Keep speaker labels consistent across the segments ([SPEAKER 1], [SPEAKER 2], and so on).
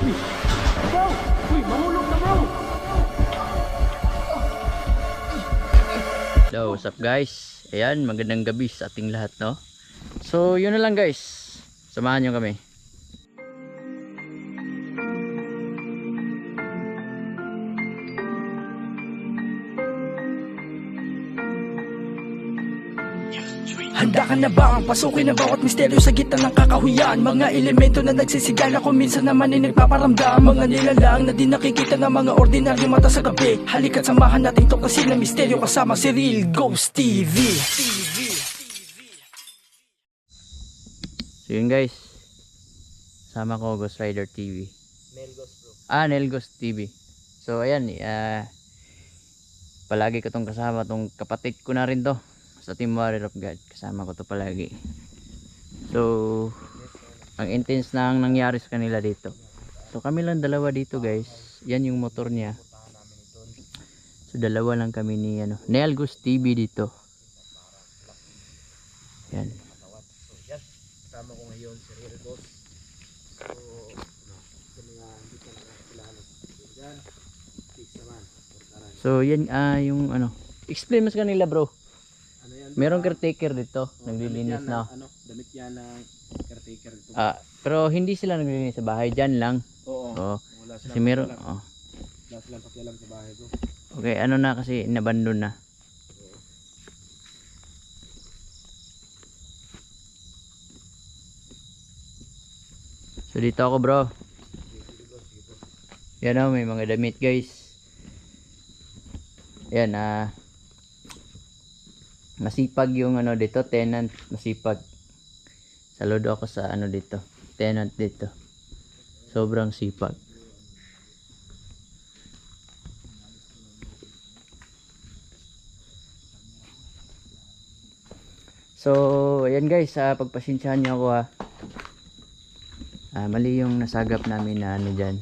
[SPEAKER 1] Bro! Uy, mahulog na bro!
[SPEAKER 2] Hello, what's up guys? Ayan, magandang gabi sa ating lahat, no? So, yun na lang guys. Samahan nyo kami.
[SPEAKER 3] Handa ka na ba ang pasukin ang bawat misteryo sa gitna ng kakahuyan Mga elemento na nagsisigala kung minsan naman ay nagpaparamdam Mga nilalang na di nakikita ng mga ordinaryo mata sa gabi Halika't samahan natin to kasi na misteryo kasama si Real Ghost TV
[SPEAKER 2] So, yun guys. Sama ko Ghost Rider TV. Ah, Nelgos TV. So, ayan. ah palagi ko tong kasama. Tong kapatid ko na rin to. Sa Team Warrior of God. Kasama ko to palagi. So, ang intense na ang nangyari sa kanila dito. So, kami lang dalawa dito guys. Yan yung motor niya. So, dalawa lang kami ni ano, Nelgos TV dito. Yan.
[SPEAKER 1] Kasama ko ngayon si Real Boss. So, sa mga hindi ka nakakilala dyan, fix naman.
[SPEAKER 2] So, yan ah yung ano. Explain mo sa kanila, bro. Merong caretaker dito,
[SPEAKER 1] Oh,
[SPEAKER 2] naglilinis na.
[SPEAKER 1] Ano, damit yan ng caretaker dito.
[SPEAKER 2] Ah, pero hindi sila naglilinis sa bahay, diyan lang.
[SPEAKER 1] Oo.
[SPEAKER 2] Oo.
[SPEAKER 1] Wala
[SPEAKER 2] Kasi meron oh.
[SPEAKER 1] Wala silang pakialam sa bahay bro.
[SPEAKER 2] Okay, ano na kasi nabandon na. So dito ako, bro. Yan oh, may mga damit, guys. Yan ah. Masipag yung ano dito, tenant, masipag. Saludo ako sa ano dito, tenant dito. Sobrang sipag. So, ayan guys, ah, pagpasensyahan niyo ako ha. Ah, mali yung nasagap namin na ano dyan.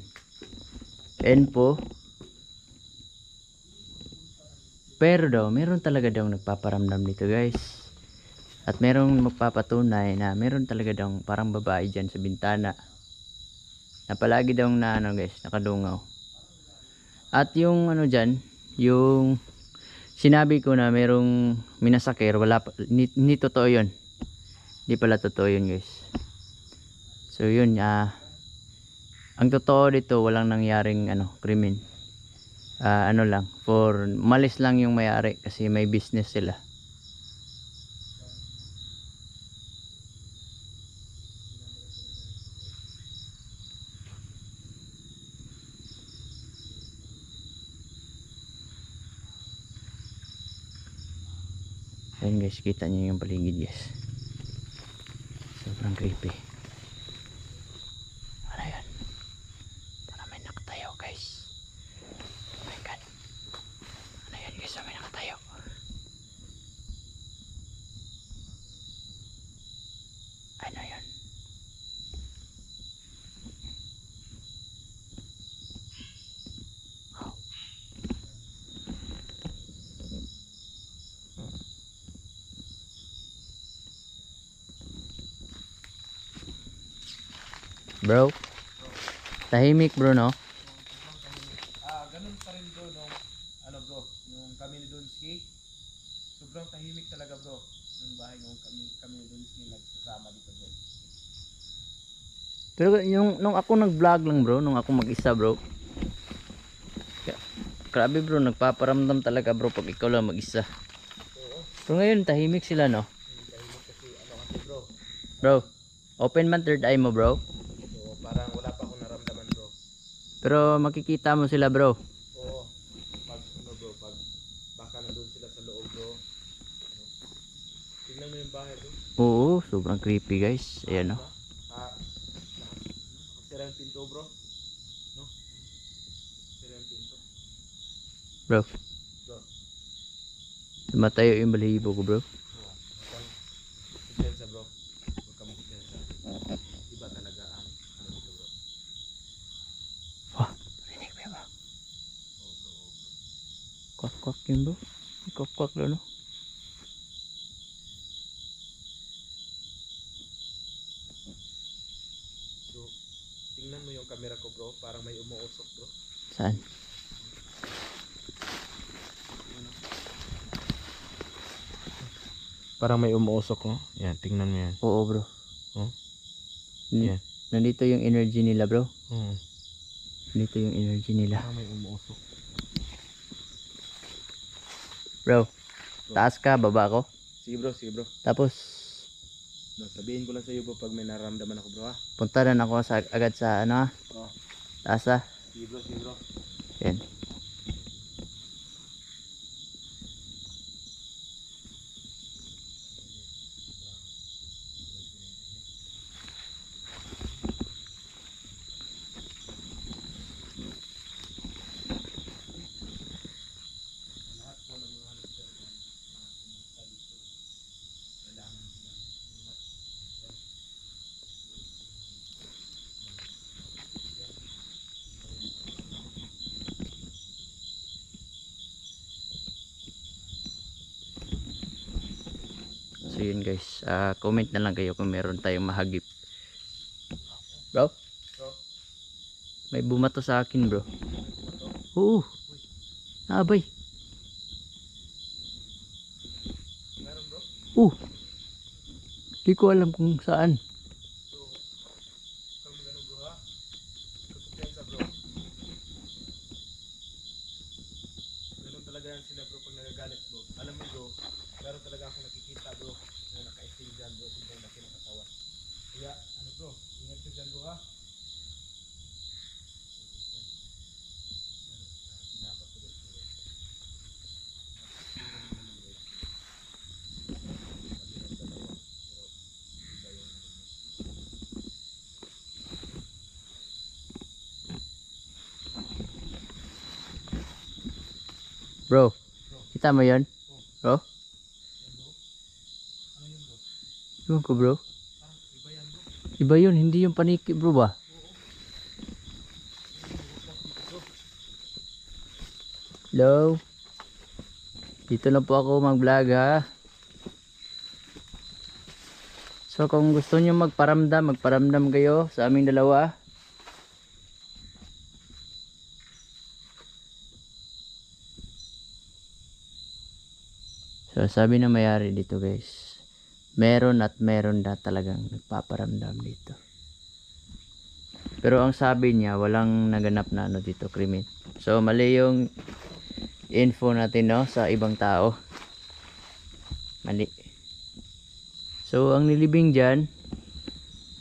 [SPEAKER 2] Info. Pero daw, meron talaga daw nagpaparamdam dito guys. At merong magpapatunay na meron talaga daw parang babae dyan sa bintana. Na palagi daw na ano guys, nakadungaw. At yung ano dyan, yung sinabi ko na merong minasakir, wala pa, ni, ni totoo yun. Di pala totoo yun guys. So yun, ah, ang totoo dito, walang nangyaring ano, krimen. Ah, ano lang, for malis lang yung may-ari kasi may business sila. Ayan guys, kita niyo yung paligid guys. Sobrang creepy. Ano yan? Para may nakatayo guys. Oh my god. Ano yan guys? May nakatayo. Ano yan? Oh. Bro. Tahimik bro no?
[SPEAKER 1] Ah, ganun pa rin bro nung ano bro, yung kami ni Donski. Sobrang tahimik talaga bro ng bahay nung kami kami ni Donski nagsasama dito bro.
[SPEAKER 2] Pero yung nung ako nag-vlog lang bro, nung ako mag-isa bro. Grabe bro, nagpaparamdam talaga bro pag ikaw lang mag-isa. Pero ngayon tahimik sila no.
[SPEAKER 1] Tahimik kasi ano kasi bro.
[SPEAKER 2] Bro, open man third eye mo bro.
[SPEAKER 1] So parang wala pa akong naramdaman bro.
[SPEAKER 2] Pero makikita mo sila bro.
[SPEAKER 1] Oo. Pag ano bro, pag baka nandun sila sa loob bro. Ano? Tingnan mo yung bahay bro.
[SPEAKER 2] Oo, sobrang creepy guys. Ayan no.
[SPEAKER 1] Ah, sira yung pinto bro. No? Sira yung pinto.
[SPEAKER 2] Bro,
[SPEAKER 1] Bro.
[SPEAKER 2] matayo yung balahibo ko bro.
[SPEAKER 1] Oo. Huwag kang kumpiyansa bro. Huwag kang kumpiyansa. Iba talaga ang ano dito bro.
[SPEAKER 2] Wah, rinig mo ba?
[SPEAKER 1] Oo bro, oo bro.
[SPEAKER 2] Kwak kwak yun bro. Kwak kwak bro no.
[SPEAKER 1] So, tingnan mo yung camera ko bro, parang may umuusok bro.
[SPEAKER 2] Saan?
[SPEAKER 1] Parang may umuusok oh. Yan, tingnan mo yan.
[SPEAKER 2] Oo bro.
[SPEAKER 1] Oh?
[SPEAKER 2] N-
[SPEAKER 1] Yan.
[SPEAKER 2] Nandito yung energy nila bro.
[SPEAKER 1] Oo.
[SPEAKER 2] Nandito yung energy nila.
[SPEAKER 1] Parang may umuusok.
[SPEAKER 2] Bro, taas ka, baba ako.
[SPEAKER 1] Sige bro, sige bro.
[SPEAKER 2] Tapos,
[SPEAKER 1] No, sabihin ko lang sa iyo bro pag may nararamdaman ako bro ha.
[SPEAKER 2] punta na ako sa, agad sa ano ah.
[SPEAKER 1] Oh.
[SPEAKER 2] Taas ah.
[SPEAKER 1] Sige bro, sige bro.
[SPEAKER 2] Yan. Guys, ah, comment na lang kayo kung meron tayong mahagip. Bro?
[SPEAKER 1] Bro?
[SPEAKER 2] May bumato sa akin bro. Oo. Abay.
[SPEAKER 1] Meron bro?
[SPEAKER 2] Oo. Di ko alam kung saan.
[SPEAKER 1] So, kung gano'n bro ha. Kumpiyansa bro. Ganun talaga yan sila bro pag nagagalit bro. Alam mo bro, meron talaga akong nakikita bro na naka-sting dyan bro sobrang laki ng katawan. Kaya ano bro, ingat ka dyan bro ha.
[SPEAKER 2] Bro, kita mo yun? Bro? Iwan ko bro.
[SPEAKER 1] Iba
[SPEAKER 2] yun, hindi yung paniki bro ba? Hello? Dito na po ako mag-vlog ha. So kung gusto nyo magparamdam, magparamdam kayo sa aming dalawa. Sabi na mayari dito guys meron at meron na talagang nagpaparamdam dito. Pero ang sabi niya, walang naganap na ano dito, krimen. So, mali yung info natin, no, sa ibang tao. Mali. So, ang nilibing dyan,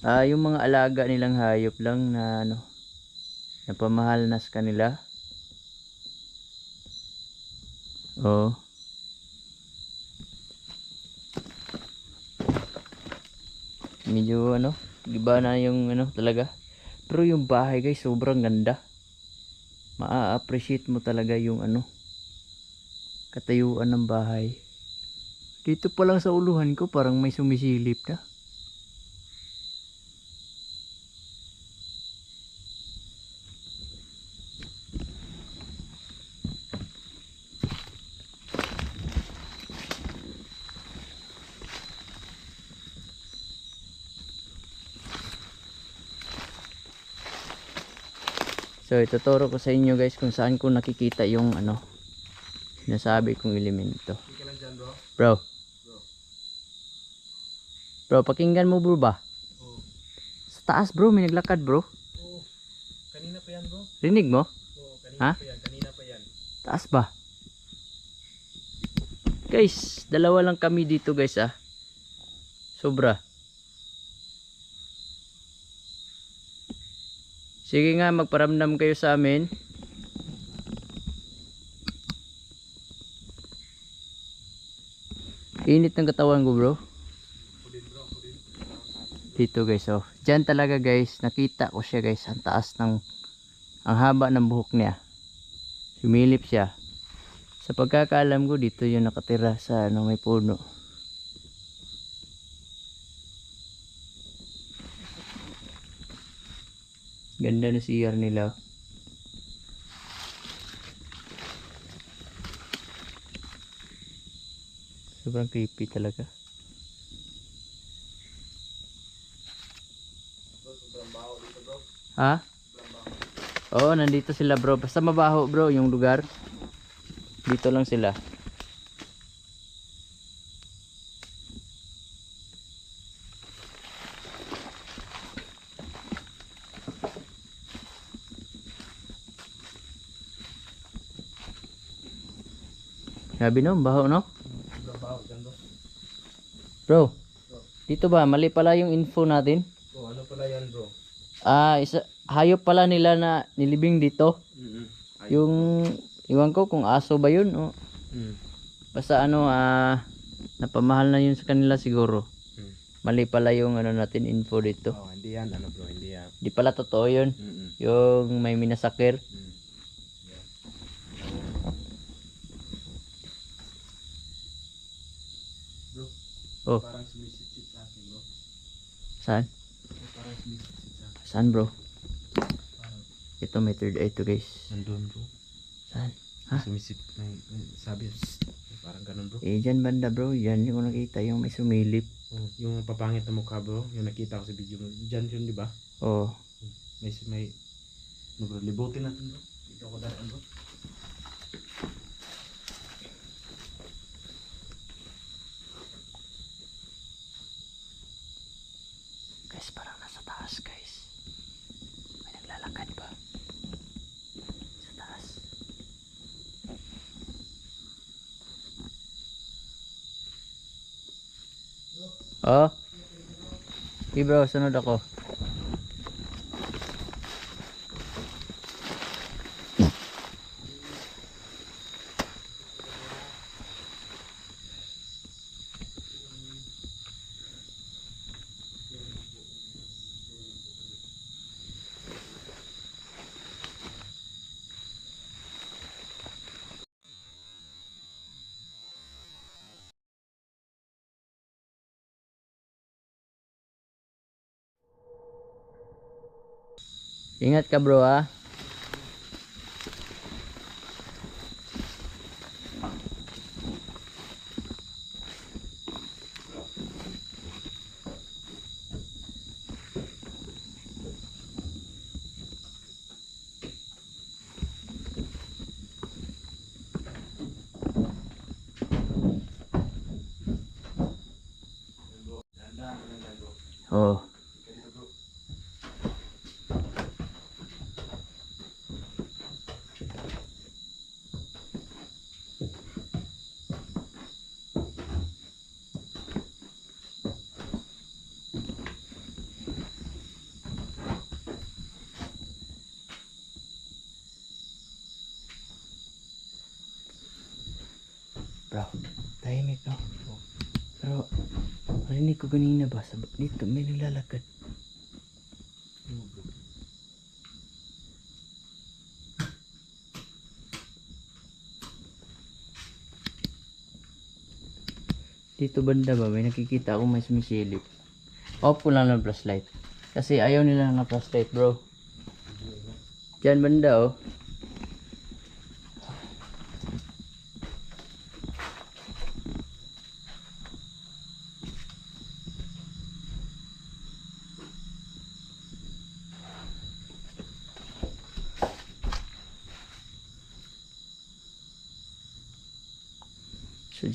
[SPEAKER 2] ah, yung mga alaga nilang hayop lang na, ano, napamahal na sa kanila. Oo. Medyo ano iba na yung ano talaga. Pero yung bahay guys sobrang ganda. Maa-appreciate mo talaga yung ano katayuan ng bahay. Dito pa lang sa uluhan ko parang may sumisilip na So ituturo ko sa inyo guys kung saan ko nakikita yung ano sinasabi kong elemento.
[SPEAKER 1] Bro.
[SPEAKER 2] Bro, pakinggan mo bro ba?
[SPEAKER 1] Oo.
[SPEAKER 2] Sa taas bro, may naglakad bro.
[SPEAKER 1] Oo. Kanina pa yan bro.
[SPEAKER 2] Rinig mo?
[SPEAKER 1] Oo, kanina
[SPEAKER 2] Ha?
[SPEAKER 1] pa yan. Kanina pa yan.
[SPEAKER 2] Taas ba? Guys, dalawa lang kami dito guys ah. Sobra. Sige nga, magparamdam kayo sa amin. Init ng katawan ko bro. Dito guys, oh. Diyan talaga guys, nakita ko siya guys, ang taas ng, ang haba ng buhok niya. Sumilip siya. Sa pagkakaalam ko, dito yung nakatira sa ano, may puno. Ganda na CR nila. Sobrang creepy talaga. Ha? Oo, nandito sila bro. Basta mabaho bro yung lugar. Dito lang sila. Grabe no, baho no?
[SPEAKER 1] Bro.
[SPEAKER 2] Bro, dito ba? Mali pala yung info natin.
[SPEAKER 1] Oh, ano pala yan bro?
[SPEAKER 2] Ah, isa, hayop pala nila na nilibing dito.
[SPEAKER 1] Mm
[SPEAKER 2] Yung, iwan ko kung aso ba yun o
[SPEAKER 1] Mm.
[SPEAKER 2] basta ano, ah, napamahal na yun sa kanila siguro.
[SPEAKER 1] Mm.
[SPEAKER 2] Mali pala yung ano natin info dito.
[SPEAKER 1] Oh, hindi yan ano bro, hindi yan.
[SPEAKER 2] Di pala totoo yun.
[SPEAKER 1] Mm
[SPEAKER 2] Yung may minasakir.
[SPEAKER 1] mm. Bro,
[SPEAKER 2] Oh,
[SPEAKER 1] parang sumisit sa akin bro.
[SPEAKER 2] saan?
[SPEAKER 1] Parang sumisit sa akin.
[SPEAKER 2] Saan bro? Ito may third eye to guys.
[SPEAKER 1] nandun bro.
[SPEAKER 2] Saan? Ha?
[SPEAKER 1] Sumisit, may, may sabi, parang ganun bro.
[SPEAKER 2] Eh, dyan banda bro. Yan yung nakita yung may sumilip.
[SPEAKER 1] Oh, yung papangit na mukha bro, yung nakita ko sa video mo. Diyan yun, di ba?
[SPEAKER 2] Oh,
[SPEAKER 1] May, may, ano bro, libutin natin bro. Dito ako daan bro.
[SPEAKER 2] guys parang nasa taas guys. May naglalakad ba? Sa taas. Oh. Hey bro, sunod ako. Ingat ka bro ah. Oh. Bro, tahimik no? Pero, marinig ko kanina ba? Sa, dito, may nilalakad. Dito banda ba? May nakikita ako may sumisilip. Off ko lang ng flashlight. Kasi ayaw nila ng flashlight bro. Diyan banda oh.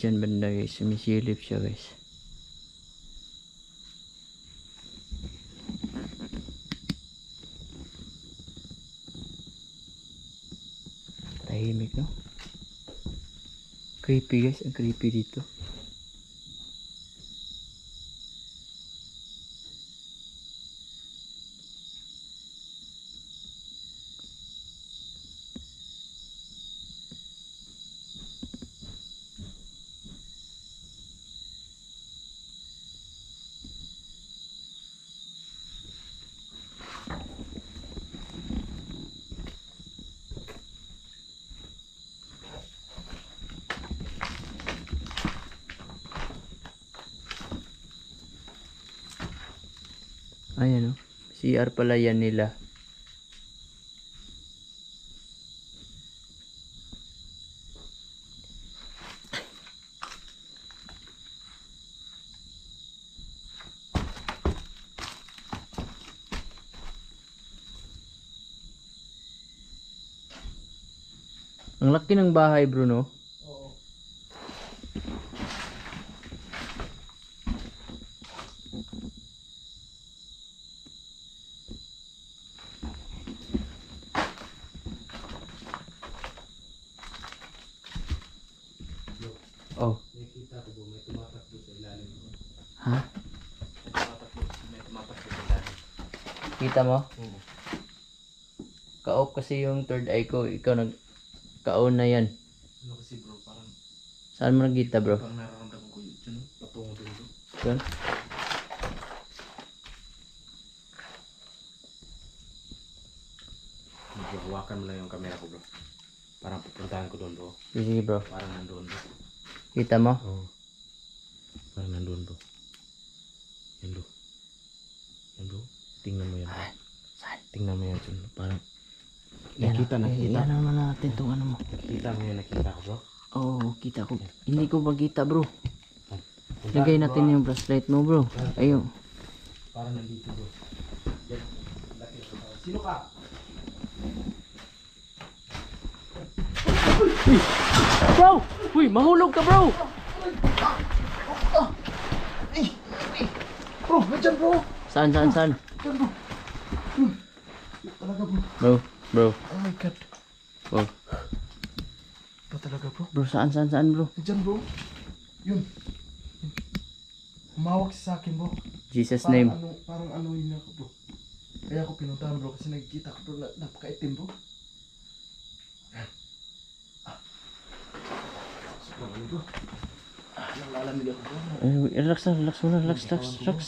[SPEAKER 2] Dyan banda guys, sumisilip siya guys. Tahimik no? Creepy guys, ang creepy dito. Ayan oh. o. CR pala yan nila. Ang laki ng bahay, Bruno. Ha? Kita mo?
[SPEAKER 1] Oo.
[SPEAKER 2] Ka-off kasi yung third eye ko. Ikaw nag... Ka-on na yan.
[SPEAKER 1] Ano kasi bro, parang,
[SPEAKER 2] Saan mo nakita, bro?
[SPEAKER 1] parang nararamdaman ko yun. Yun, patungo din bro.
[SPEAKER 2] Yun?
[SPEAKER 1] Bro, hawakan mo lang yung camera ko bro. Parang pupuntahan ko doon bro.
[SPEAKER 2] Sige, bro.
[SPEAKER 1] Parang nandoon bro.
[SPEAKER 2] Kita mo?
[SPEAKER 1] Oo. Parang nandoon bro. Yan bro. Yan bro. Tingnan mo yan bro.
[SPEAKER 2] Saan?
[SPEAKER 1] Tingnan mo yan dyan. Parang
[SPEAKER 2] Yan,
[SPEAKER 1] nakita, nakita.
[SPEAKER 2] Yan naman natin itong ano mo.
[SPEAKER 1] Nakita mo yung nakita ko bro.
[SPEAKER 2] Oo, oh, kita ko. Hindi ko makita, bro. Lagay natin yung flashlight mo, bro. Ayun.
[SPEAKER 1] Parang nandito bro. Yan. Sino ka?
[SPEAKER 2] Bro! Uy, mahulog ka, bro!
[SPEAKER 1] Bro, nandiyan bro.
[SPEAKER 2] Saan, saan, saan?
[SPEAKER 1] Nandiyan bro. Talaga bro.
[SPEAKER 2] Bro, bro.
[SPEAKER 1] Oh my god.
[SPEAKER 2] Bro,
[SPEAKER 1] Ito talaga bro.
[SPEAKER 2] bro saan, saan, saan, bro?
[SPEAKER 1] Nandiyan bro. Yun. Humawak sa akin bro.
[SPEAKER 2] Jesus
[SPEAKER 1] Parang
[SPEAKER 2] name.
[SPEAKER 1] ano, parang ano yun ako bro. Kaya ako pinuntahan bro kasi nagkita ko bro na napakaitim bro. Ah. Sobrang ano bro. Ah, nalalamig ako bro.
[SPEAKER 2] Eh, relax na, relax muna, relax, relax, relax.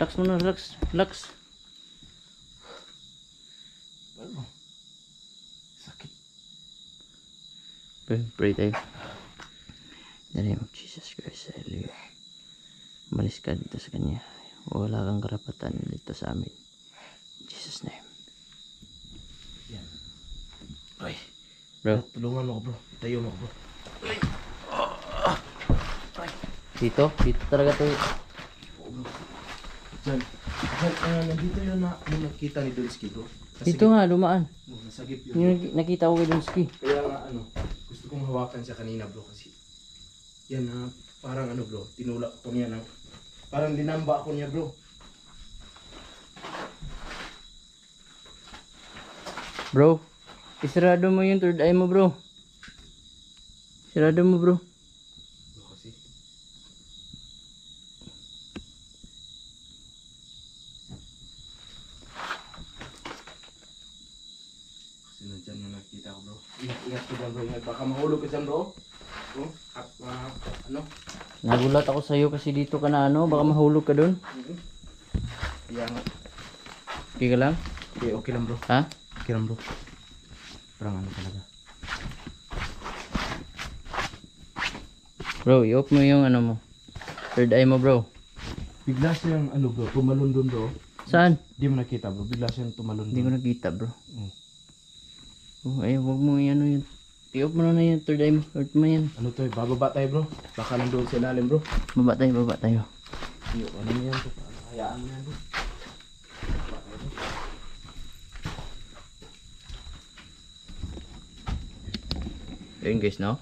[SPEAKER 2] Relax muna, relax, relax.
[SPEAKER 1] Ano?
[SPEAKER 2] Pray, tayo. In the name of Jesus Christ, hallelujah. Umalis ka dito sa Kanya. Wala kang karapatan dito sa amin. In Jesus name.
[SPEAKER 1] Yan. Ay,
[SPEAKER 2] Bro,
[SPEAKER 1] tulungan mo ako bro. Tayo mo bro.
[SPEAKER 2] dito? Dito talaga to.
[SPEAKER 1] Diyan. Diyan, ah, nandito yun na yung nakita ni Dulski bro.
[SPEAKER 2] Dito nga, dumaan.
[SPEAKER 1] Oh, nasagip yun.
[SPEAKER 2] Yung nakita ko kay Donsky.
[SPEAKER 1] Kaya nga ano, kong hawakan siya kanina bro kasi yan na parang ano bro, tinulak ko niya ng parang dinamba ako niya bro.
[SPEAKER 2] Bro, isarado mo yung third eye mo, bro. Isarado mo. Bro
[SPEAKER 1] kasi kasi nandyan yung nakita ko bro. Ingat, ingat ko dyan bro, ingat. Baka mahulog ka dyan bro. Bro, at ah, ano?
[SPEAKER 2] Nagulat ako sa'yo kasi dito ka na ano, baka mahulog ka dun.
[SPEAKER 1] Kaya nga.
[SPEAKER 2] Okay ka lang?
[SPEAKER 1] Okay, okay lang bro.
[SPEAKER 2] Ha?
[SPEAKER 1] Okay lang bro. Parang ano talaga.
[SPEAKER 2] Bro, i-off mo yung ano mo. Third eye mo, bro.
[SPEAKER 1] Bigla siyang ano bro, tumalon doon bro.
[SPEAKER 2] Saan?
[SPEAKER 1] Di mo nakita bro, bigla siyang tumalon
[SPEAKER 2] Hindi ko nakita, bro.
[SPEAKER 1] Mm.
[SPEAKER 2] Oh, ay, wag mo yung ano yun. I-off mo na na yung third eye mo. Off mo yan.
[SPEAKER 1] Ano to, bababa tayo bro. Baka nandoon sa ilalim bro.
[SPEAKER 2] Baba tayo, baba tayo.
[SPEAKER 1] Yo, ano yan bro? Hayaan mo yan bro.
[SPEAKER 2] Ayun guys, no?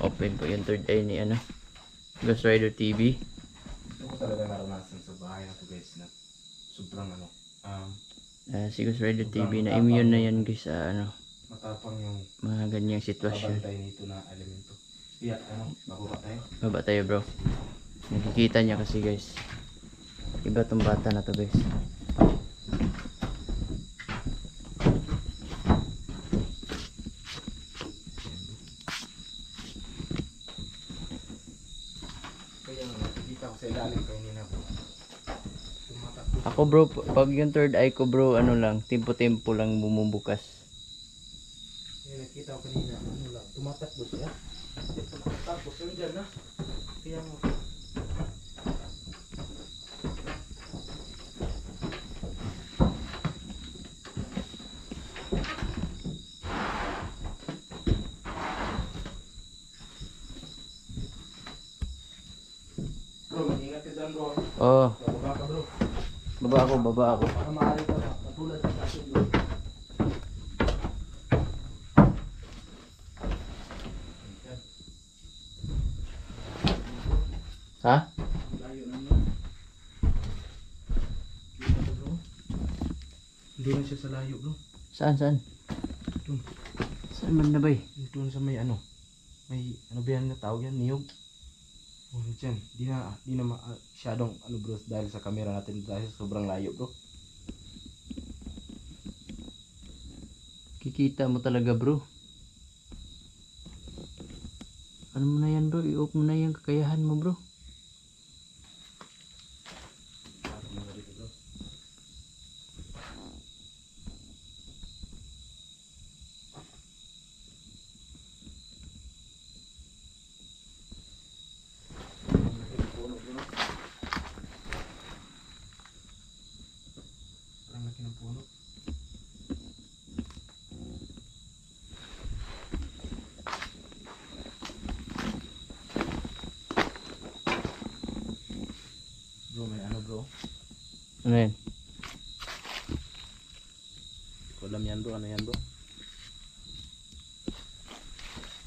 [SPEAKER 2] Open po yung third eye ni ano. Ghost Rider TV.
[SPEAKER 1] Ito ko talaga naranasan sa bahay na to guys na sobrang ano, um,
[SPEAKER 2] Ah, si Ghost Rider TV na immune na yan guys sa ano,
[SPEAKER 1] matapang yung
[SPEAKER 2] mga ganyang sitwasyon.
[SPEAKER 1] kabantay nito na elemento. Kaya ano, bababa tayo.
[SPEAKER 2] Baba tayo bro. Nakikita niya kasi guys. Iba tong bata na to guys. Ako bro, pag yung third eye ko bro, ano lang, tempo-tempo lang bumubukas.
[SPEAKER 1] Kaya nakita ko kanina, ano lang, tumatakbo siya. Tapos yun dyan na. Kaya nga. Bro, mag-ingat ka dyan bro.
[SPEAKER 2] Oh,
[SPEAKER 1] Bababa ka bro.
[SPEAKER 2] baba ako, baba ako.
[SPEAKER 1] Baka maaari ka matulad sa akin bro.
[SPEAKER 2] Ha?
[SPEAKER 1] Layo na no. Kita to bro. Doon siya sa layo bro.
[SPEAKER 2] Saan, saan?
[SPEAKER 1] Doon.
[SPEAKER 2] Saan man na bay?
[SPEAKER 1] Doon sa may ano. May ano ba yan na tawag yan? Niyog. Oh, dyan. Di na, di na masyadong ano bro dahil sa camera natin dahil sobrang layo bro.
[SPEAKER 2] Kikita mo talaga bro. Ano mo na yan bro? I-off mo na yung kakayahan mo bro.
[SPEAKER 1] Pasok mo na dito bro. Ang laki ng puno. Bro, ano
[SPEAKER 2] yan?
[SPEAKER 1] Hindi ko alam yan bro, ano yan bro?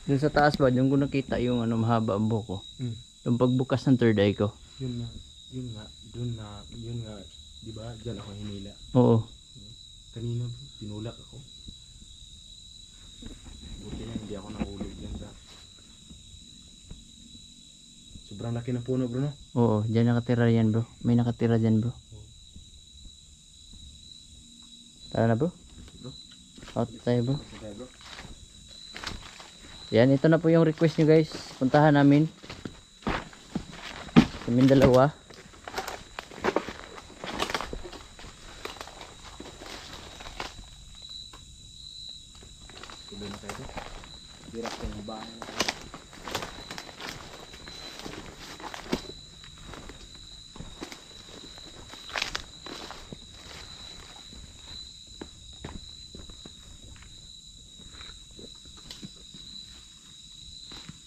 [SPEAKER 2] Dun sa taas ba, dun ko nakita yung ano mahaba ang buhok ko.
[SPEAKER 1] Hmm.
[SPEAKER 2] Yung pagbukas ng third eye ko.
[SPEAKER 1] Yun nga, yun nga, dun na, yun nga, di ba, dyan ako hinila.
[SPEAKER 2] Oo.
[SPEAKER 1] Kanina bro, tinulak ako. Buti na hindi ako nahulog yan sa... Sobrang laki ng puno bro no?
[SPEAKER 2] Oo, dyan nakatira yan bro. May nakatira dyan bro. Tara na bro.
[SPEAKER 1] Bro.
[SPEAKER 2] Out tayo bro.
[SPEAKER 1] Okay bro.
[SPEAKER 2] Yan, ito na po yung request nyo guys. Puntahan namin. Kami dalawa.
[SPEAKER 1] Tuloy na tayo bro. Hirap ko yung bahay.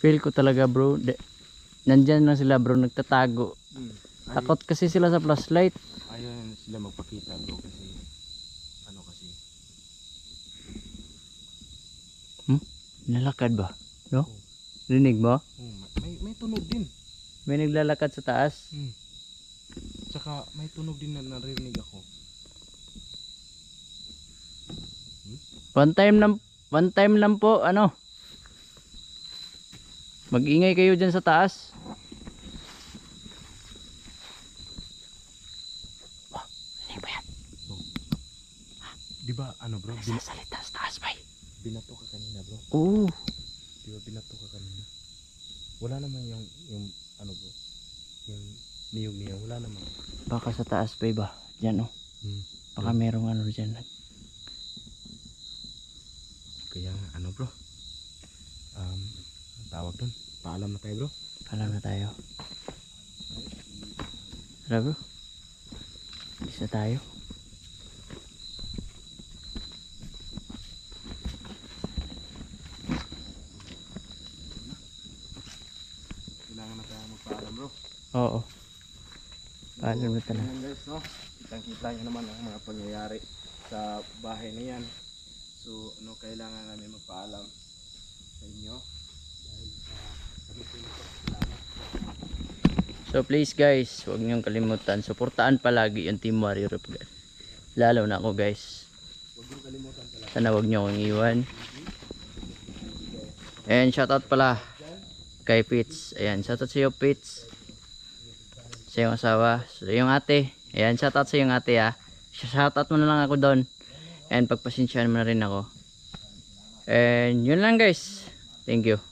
[SPEAKER 2] Feel ko talaga bro. De, nandyan lang sila bro, nagtatago.
[SPEAKER 1] Hmm.
[SPEAKER 2] Takot kasi sila sa flashlight.
[SPEAKER 1] Ayaw sila magpakita bro kasi ano kasi
[SPEAKER 2] Nalakad ba? No? Rinig mo?
[SPEAKER 1] oh, may, may tunog din.
[SPEAKER 2] May naglalakad sa taas.
[SPEAKER 1] Hmm. Tsaka may tunog din na narinig ako.
[SPEAKER 2] One time lang, one time lang po, ano. Mag-ingay kayo dyan sa taas. Oh, ano ba yan?
[SPEAKER 1] Di ba ano bro? Bin-
[SPEAKER 2] Sasalita sa taas, bay.
[SPEAKER 1] binato ka kanina bro.
[SPEAKER 2] Oo.
[SPEAKER 1] Di ba binato ka kanina? Wala naman yung yung ano bro. Yung niyog niya wala naman.
[SPEAKER 2] Baka sa taas, bay ba? Dyan, oh.
[SPEAKER 1] Hmm.
[SPEAKER 2] Baka merong ano dyan.
[SPEAKER 1] Kaya ano bro? Um, tawag dun? Paalam na tayo bro.
[SPEAKER 2] Alam na tayo. Tara, bro. Isa tayo.
[SPEAKER 1] Kailangan na tayo magpaalam bro.
[SPEAKER 2] Oo. Paalam na
[SPEAKER 1] guys, no? Kitang kita nyo naman ang mga pangyayari sa bahay na yan. So, ano, kailangan namin magpaalam sa inyo. Dahil sa kami po nito.
[SPEAKER 2] So please guys, huwag niyong kalimutan. Suportaan palagi yung Team Warrior of God. Lalo na ako guys. Sana huwag niyo akong iwan. And shoutout pala kay Fitz. Ayan, shoutout sa iyo Fitz. Sa iyong asawa. Sa iyong ate. Ayan, shoutout sa iyong ate ha. Shoutout mo na lang ako doon. And pagpasensyahan mo na rin ako. And yun lang guys. Thank you.